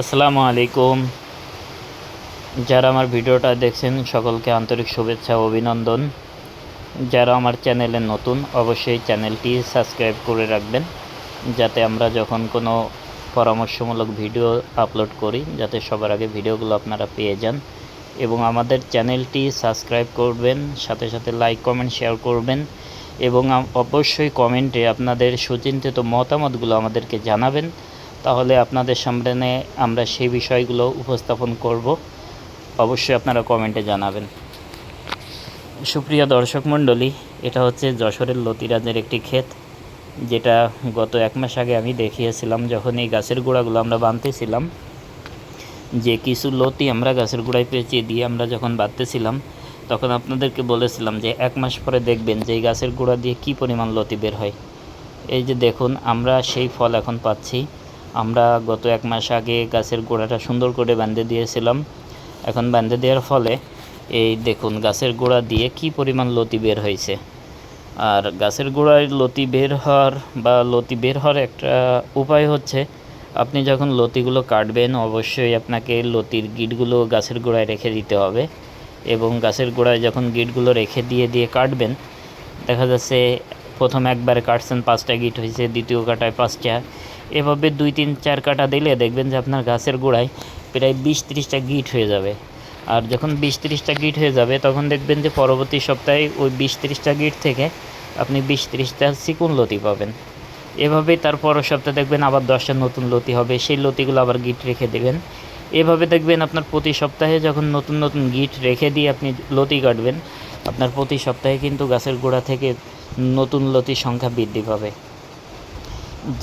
আসসালামু আলাইকুম। যারা আমার ভিডিওটা দেখছেন, সকলকে আন্তরিক শুভেচ্ছা অভিনন্দন। যারা আমার চ্যানেলে নতুন, অবশ্যই চ্যানেলটি সাবস্ক্রাইব করে রাখবেন, যাতে আমরা যখন কোনো পরামর্শমূলক ভিডিও আপলোড করি, যাতে সবার আগে ভিডিওগুলো আপনারা পেয়ে যান। এবং আমাদের চ্যানেলটি সাবস্ক্রাইব করবেন, সাথে সাথে লাইক, কমেন্ট, শেয়ার করবেন। এবং অবশ্যই কমেন্টে আপনাদের সুচিন্তিত মতামতগুলো আমাদেরকে জানাবেন। তাহলে আপনাদের সামনে আমরা সেই বিষয়গুলো উপস্থাপন করব। অবশ্যই আপনারা কমেন্টে জানাবেন। সুপ্রিয় দর্শক মণ্ডলী, এটা হচ্ছে যশোরের লতিরাজের একটি ক্ষেত, যেটা গত এক মাস আগে আমি দেখিয়েছিলাম যখন এই গাছের গোড়াগুলো আমরা বাঁধতেছিলাম। যে কিছু লতি আমরা গাছের গোড়ায় পেঁচিয়ে দিয়ে আমরা যখন বাঁধতেছিলাম, তখন আপনাদেরকে বলেছিলাম যে এক মাস পরে দেখবেন যে এই গাছের গোড়া দিয়ে কী পরিমাণ লতি বের হয়। এই যে দেখুন, আমরা সেই ফল এখন পাচ্ছি। আমরা গত এক মাস আগে গাছের গোড়াটা সুন্দর করে বাঁধে দিয়েছিলাম। এখন বাঁধে দেওয়ার ফলে এই দেখুন গাছের গোড়া দিয়ে কি পরিমাণ লতি বের হয়েছে। আর গাছের গোড়ায় লতি বের হওয়ার বা লতি বের হওয়ার একটা উপায় হচ্ছে, আপনি যখন লতিগুলো কাটবেন অবশ্যই আপনাকে লতির গিটগুলো গাছের গোড়ায় রেখে দিতে হবে এবং গাছের গোড়ায় যখন গিটগুলো রেখে দিয়ে দিয়ে কাটবেন, দেখা যাচ্ছে প্রথম একবারে কাটছেন পাঁচটা গিট হয়েছে, দ্বিতীয় কাটায় পাঁচটা এভাবে দুই তিন চার কাটা দিলে দেখবেন যে আপনার গাছের গোড়ায় প্রায় বিশ ত্রিশটা গিট হয়ে যাবে। আর যখন বিশ ত্রিশটা গিট হয়ে যাবে, তখন দেখবেন যে পরবর্তী সপ্তাহে ওই বিশ ত্রিশটা গিট থেকে আপনি বিশ ত্রিশটা চিকুন লতি পাবেন। এভাবেই তার পরের সপ্তাহে দেখবেন আবার দশটা নতুন লতি হবে, সেই লতিগুলো আবার গিট রেখে দেবেন। এভাবে দেখবেন আপনার প্রতি সপ্তাহে যখন নতুন নতুন গিট রেখে দিয়ে আপনি লতি কাটবেন, আপনার প্রতি সপ্তাহে কিন্তু গাছের গোড়া থেকে নতুন লতির সংখ্যা বৃদ্ধি পাবে।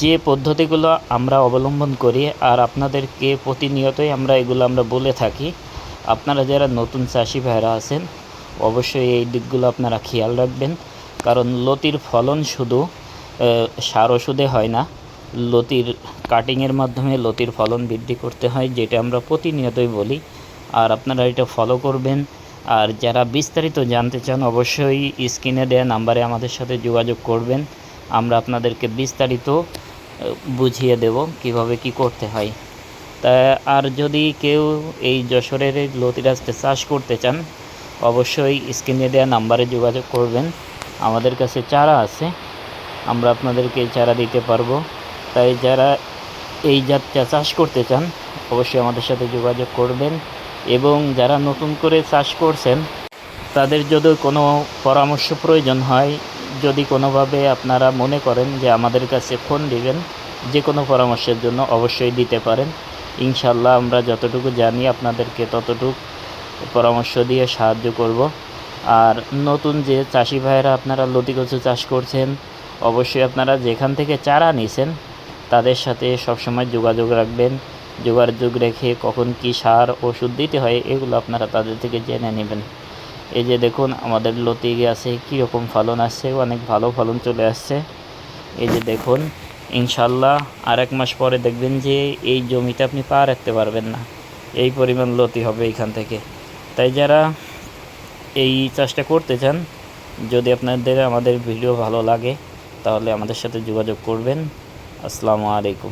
যে পদ্ধতিগুলো আমরা অবলম্বন করি আর আপনাদেরকে প্রতিনিয়তই আমরা এগুলো আমরা বলে থাকি, আপনারা যারা নতুন চাষি ভাইরা আছেন, অবশ্যই এই দিকগুলো আপনারা খেয়াল রাখবেন। কারণ লতির ফলন শুধু সার ওষুধে হয় না, লতির কাটিংয়ের মাধ্যমে লতির ফলন বৃদ্ধি করতে হয়, যেটা আমরা প্রতিনিয়তই বলি। আর আপনারা এটা ফলো করবেন। আর যারা বিস্তারিত জানতে চান, অবশ্যই স্ক্রিনে দেওয়া নাম্বারে আমাদের সাথে যোগাযোগ করবেন। আমরা আপনাদেরকে বিস্তারিত বুঝিয়ে দেব কীভাবে কি করতে হয়। তা আর যদি কেউ এই যশোরের লতিরাজতে চাষ করতে চান, অবশ্যই স্ক্রিনে দেওয়া নাম্বারে যোগাযোগ করবেন। আমাদের কাছে চারা আছে, আমরা আপনাদেরকে চারা দিতে পারব। তাই যারা এই জাতটা চাষ করতে চান, অবশ্যই আমাদের সাথে যোগাযোগ করবেন এবং যারা নতুন করে চাষ করছেন, তাদের যদি কোনো পরামর্শ প্রয়োজন হয় যদি কোনোভাবে আপনারা মনে করেন যে আমাদের কাছে ফোন দিবেন, যে কোনো পরামর্শের জন্য অবশ্যই দিতে পারেন। ইনশাল্লাহ আমরা যতটুকু জানি আপনাদেরকে ততটুকু পরামর্শ দিয়ে সাহায্য করব। আর নতুন যে চাষি ভাইয়েরা আপনারা লতি কচু চাষ করছেন, অবশ্যই আপনারা যেখান থেকে চারা নিছেন, তাদের সাথে সবসময় যোগাযোগ রাখবেন। যোগাযোগ রেখে কখন কি সার, ওষুধ দিতে হয়, এগুলো আপনারা তাদের থেকে জেনে নেবেন। এই যে দেখুন, আমাদের লতি গাছে, কীরকম ফলন আসছে, অনেক ভালো ফলন চলে আসছে। এই যে দেখুন ইনশাল্লাহ আর এক মাস পরে দেখবেন যে এই জমিতে আপনি পা রাখতে পারবেন না। এই পরিমাণ লতি হবে এইখান থেকে। তাই যারা এই চাষটা করতে চান, যদি আপনাদের, আমাদের ভিডিও ভালো লাগে, তাহলে আমাদের সাথে যোগাযোগ করবেন। আসসালামু আলাইকুম।